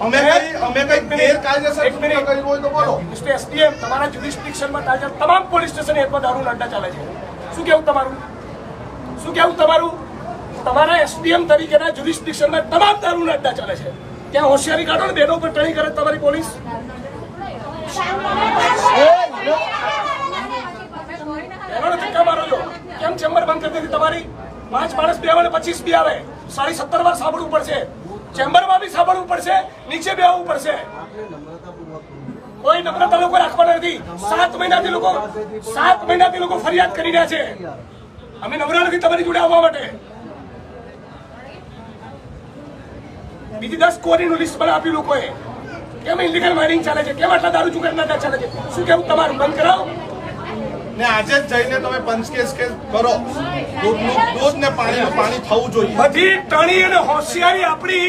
અમે કઈ અમે કઈ ગેરકાયદેસર કર્યું હોય તો બોલો. મિસ્ટર એસડીએમ તમારા જ્યુરિસ્ડિક્શનમાં તાજા તમામ પોલીસ સ્ટેશન હેઠમાં દારૂ અડ્ડા ચાલે છે. શું કેવું તમારું? શું કેવું તમારું? તમારા એસડીએમ તરીકેના જ્યુરિસ્ડિક્શનમાં તમામ દારૂ અડ્ડા ચાલે છે. ત્યાં હોશિયારી કાઢો ને બેનો પર ટણી કરે તમારી પોલીસ. બેનોને ધક્કા મારો છો. કેમ ચેમ્બર બંધ કરી દીધી તમારી? પાંચ માણસ બે આવે ને પચીસ બી આવે. સાડી સત્તર વાર સાંભળવું પડશે. ચેમ્બરમાં બી સાંભળવું પડશે નીચે બી આવવું પડશે. કોઈ નમ્રતા લોકો રાખવાના નથી. સાત મહિનાથી લોકો સાત મહિનાથી લોકો ફરિયાદ કરી રહ્યા છે. અમે નમ્ર નથી તમારી જોડે આવવા માટે. બીજી દસ કોરીનું લિસ્ટ મને આપ્યું લોકોએ. કેમ ઇલીગલ માઇનિંગ ચાલે છે? કેમ આટલા દારૂ ચુકરના ચાલે છે? શું કેવું? તમારું બંધ કરાવો. ને આજે જ જઈને તમે પંચકેસ કેસ કરો. દૂધનું દૂધ ને પાણી પાણી થવું જોઈએ. બધી ટણી અને હોશિયારી આપણી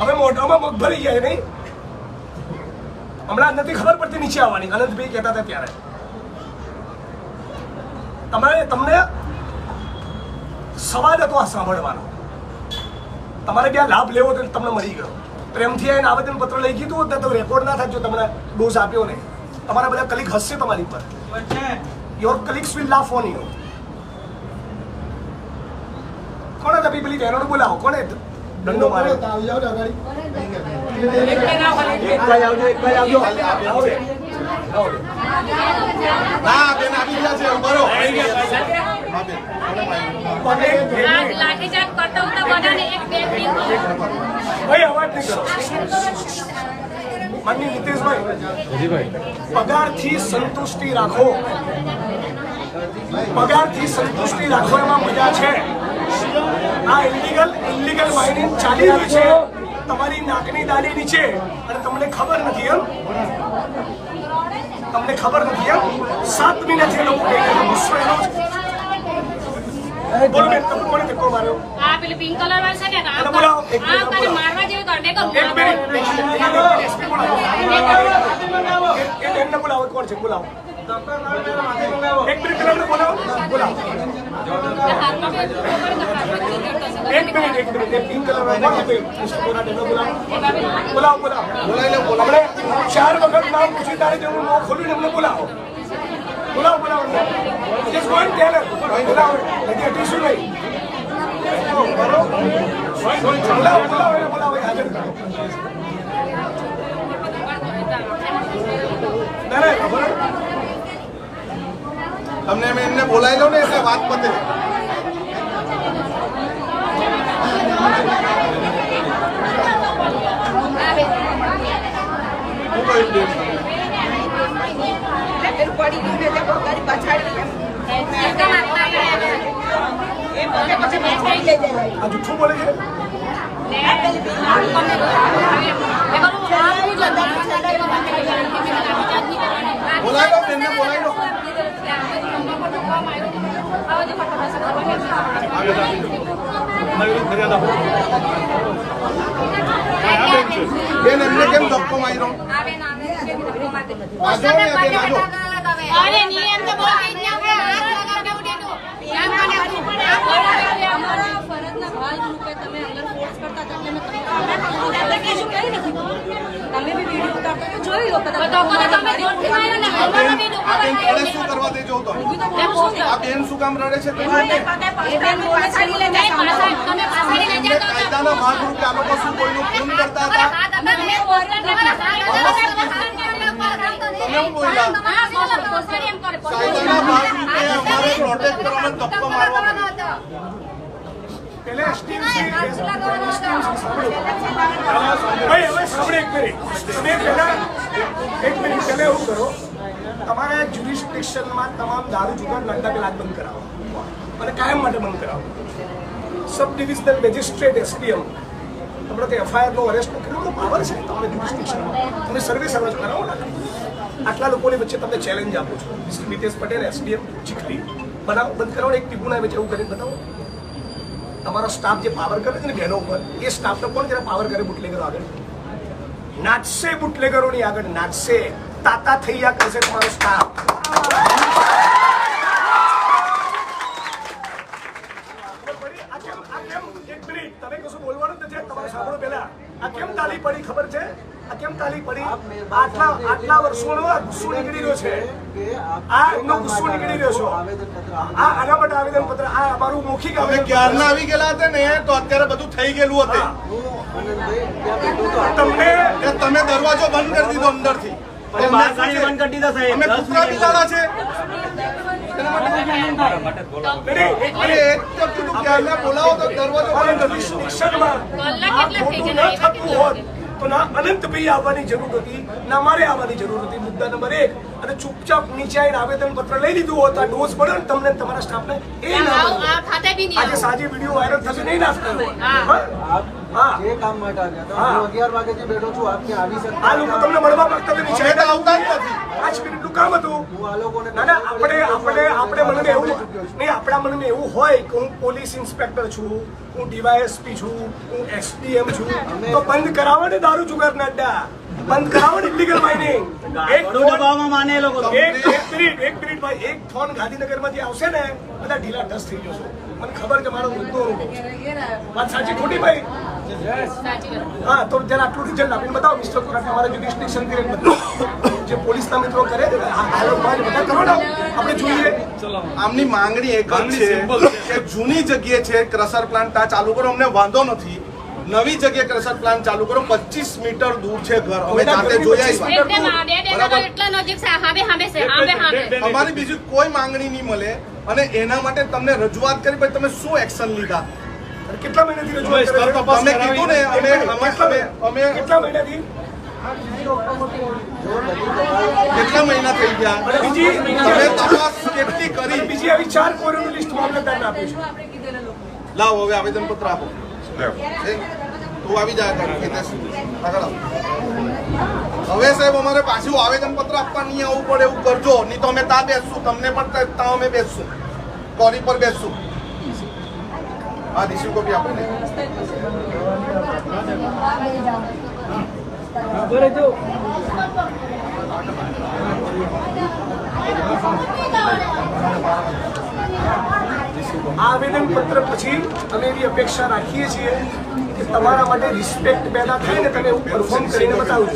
હવે મોઢામાં મગ ભરી જાય નહીં? હમણાં નથી ખબર પડતી નીચે આવવાની. અનંતભાઈ કહેતા હતા ત્યારે. તમારે તમને સવાલ હતો આ સાંભળવાનો. તમારે ત્યાં લાભ લેવો તો તમને મળી ગયો. પ્રેમથી આવીને આવેદન પત્ર લઈ ગયું હતું તો રેકોર્ડ ના થાય જો તમને ડોઝ આપ્યો ને. તમારા બધા કલિક હસશે તમારી પર your clicks will laugh on you કોણે તમે પેલી બહેનોને બોલાવો? કોણે દંડો મારે આવો રે. આવો રે. ના બેન આવી ગયા છે. હા, મિનિટ. આજ લાઠીચાર્જ કરતા હતા બધાને એક બે મિનિટ ભાઈ અવાજ નહીં માનની નીતિશભાઈ પગારથી સંતુષ્ટિ રાખો પગારથી સંતુષ્ટિ રાખો એમાં મજા છે આ ઇલીગલ ઇલીગલ માઇનિંગ ચાલી રહ્યું છે. તમારી નાકની દાની નીચે અને તમને ખબર નથી એમ? તમને ખબર નથી એમ? સાત મહિનાથી લોકો. ગુસ્સો એનો બોલો બેન તમે કોને ધક્કો માર્યો? આ પેલી પિંક કલર વાળું છે ને બોલાવો, એક મિનિટ મારવા જેવું કર દે કર. એક મિનિટ. એ બોલાવો કોણ છે? બોલાવો. એક મિનિટ પેલા બોલાવો. બોલાવો. એક મિનિટ એક મિનિટ. એ પિંક કલર બોલાવો. બોલાવો બોલાવો. ચાર વખત નામ પૂછી તારે જેવું મોં ખોલ્યું ને એમને બોલાવો. બોલાવો બોલાવો. જસ્ટ ગો એન્ડ ટેલ બોલાવો. હજી હટીશું નહીં? બોલાવો બોલાવો એને બોલાવો હાજર કરો તમને અમે એમને બોલાવી લો ને એટલે વાત પતે પડી ગયું ને ગાડી પછાડી એમ. એ પોતે પછી પછાડી લઈ જાય. આ જુઠ્ઠું બોલે છે બોલાવી લો બેનને બોલાવી લો બેન એમને કેમ ધક્કો માર્યો. અરે નિયમ તો બહુ કઈ ના હોય. હાથ લગાવને એવું દીધું. મને આ. અમારા ફરજના ભાગરૂપે તમે અંદર ફોર્સ કરતા હતા એટલે મેં તમને application કરી નથી. તમે બી વીડિયો ઉતારતા તો જોઈ લો કદાચ તો તો તમે જોરથી માર્યો ને. અમારો બી આ રડે થયો. શું કરવા દેજો તો. આ બેન શું કામ રડે છે? તમે બેન બોલે છે એટલે નહીં, પાછા- તમે પાછળ તમને જાઓ. તો- કાયદાના ભાગરૂપે આ લોકો શું કોઈનું ખૂન કરતા હતા? હતા. તમારા હતા. તમે શું બોલ્યા. હા, બોલો, પોસ્ટર એમ કરે. કાયદાના ભાગરૂપે અમારે પ્રોટેક્ટ કરવાનો ધક્કો મારવા પેલે STMC ભાઈ હવે સાંભળો એક મિનિટ તમે પહેલા એક મિનિટ તમે એવું કરો તમારા જ્યુરિસ્ડિક્શનમાં તમામ દારૂ જુગાર લગતા પેલા બંધ કરાવો અને કાયમ માટે બંધ કરાવો સબ ડિવિઝનલ મેજિસ્ટ્રેટ એસડીએમ તમને તો એફઆઈઆરનો અરેસ્ટ કેટલો બધો પાવર છે તમારે જ્યુરિસ્ડિક્શનમાં તમે સર્વે સર્વે કરાવો ને આટલા લોકોની વચ્ચે તમને ચેલેન્જ આપું છું મિસ્ટર નીતેશ પટેલ એસડીએમ ચીખલી બનાવો બંધ કરાવો એક ટીપુના વચ્ચે એવું કરીને બતાવો તમારો સ્ટાફ જે પાવર કરે છે ને બહેનો ઉપર, એ સ્ટાફનો કોણ જરા પાવર કરે બુટલેગરો આગળ? નાચશે બુટલેગરોની આગળ, નાચશે. તાતા થઈ ગયા કરશે તમારો સ્ટાફ પડી, ખબર છે? આ કેમ તાલી પડી? આટલા આટલા વર્ષોનો ગુસ્સો નીકળી રહ્યો છે. આ એમનો ગુસ્સો નીકળી રહ્યો છો. આ આના માટે આવેદન પત્ર આ અમારું મૌખિક આવેદન ક્યારના આવી ગયેલા હતા ને તો અત્યારે બધું થઈ ગયેલું હતું. તમને તમે દરવાજો બંધ કરી દીધો અંદરથી. બોલાવો. તો દરવાજો તો ના અનંતભાઈ આવવાની જરૂર હતી ના મારે આવવાની જરૂર હતી. મુદ્દા નંબર એક અને ચૂપચાપ નીચે આવીને આવેદન પત્ર લઈ લીધું હોત આ ડોઝ પડ્યો ને તમને તમારા સ્ટાફને એ ના આજે. સાંજે વીડિયો વાયરલ થશે નહીં ના જે કામ માટે આવ્યા હું અગિયાર વાગેથી બેઠો છું આપ આવી શકતા આ લોકો તમને મળવા માંગતા હતા નીચે આવતા જ નથી. પાંચ મિનિટનું કામ હતું. હું આ લોકોને ના ના આપણે આપણે આપણે મનમાં એવું નહીં આપણા મનમાં એવું હોય કે હું પોલીસ ઇન્સ્પેક્ટર છું હું ડીવાયએસપી છું હું એસડીએમ છું તો બંધ કરાવો ને દારૂ જુગારના અડ્ડા. બંધ કરાવો ને ઇલીગલ માઇનિંગ એક દબાવમાં માને એ લોકો. એક એક મિનિટ એક મિનિટ ભાઈ એક ફોન ગાંધીનગરમાંથી આવશે ને બધા ઢીલા ઢસ થઈ જશો. મને ખબર છે મારો મુદ્દો વાત સાચી ખોટી ભાઈ. હા તો જરા આટલું રિઝલ્ટ આપીને બતાવો મિસ્ટર કોરાટ અમારા જ્યુડિસ્ટિક્શન કરીને બતાવો જે પોલીસના મિત્રો કરે છે આપણે જોઈએ. આમની માંગણી એક જ છે કે જૂની જગ્યાએ છે ક્રશર પ્લાન્ટ ત્યાં ચાલુ કરો અમને વાંધો નથી. નવી જગ્યાએ ક્રશર પ્લાન્ટ ચાલુ કરો. 25 મીટર દૂર છે ઘર. અમે જાતે જોયા અમારી બીજી કોઈ માંગણી નહીં મળે. અને એના માટે તમને રજૂઆત કરી પછી તમે શું એક્શન લીધા? કેટલા મહિનાથી રજૂઆત કરે? તમે કીધું ને અમે અમે અમે કેટલા મહિનાથી? કેટલા મહિના થઈ ગયા? બીજી તમે તપાસ કેટલી કરી? બીજી આવી ચાર કોરોના લિસ્ટ મામલતદારને લોકો લાવો હવે આવેદન પત્ર આપો? તું આવી જા. હવે સાહેબ, અમારે પાછું આવેદન પત્ર આપવા નહીં આવવું પડે, એવું કરજો. નહીં તો અમે ત્યાં બેસશું. તમને પણ ત્યાં- અમે બેસશું. કોરી પર બેસશું? હા રિસીવ કોપી આપો આ આવેદન પત્ર પછી અમે એવી અપેક્ષા રાખીએ છીએ કે તમારા માટે રિસ્પેક્ટ પેદા થાય ને તમે એવું પરફોર્મ કરીને બતાવજો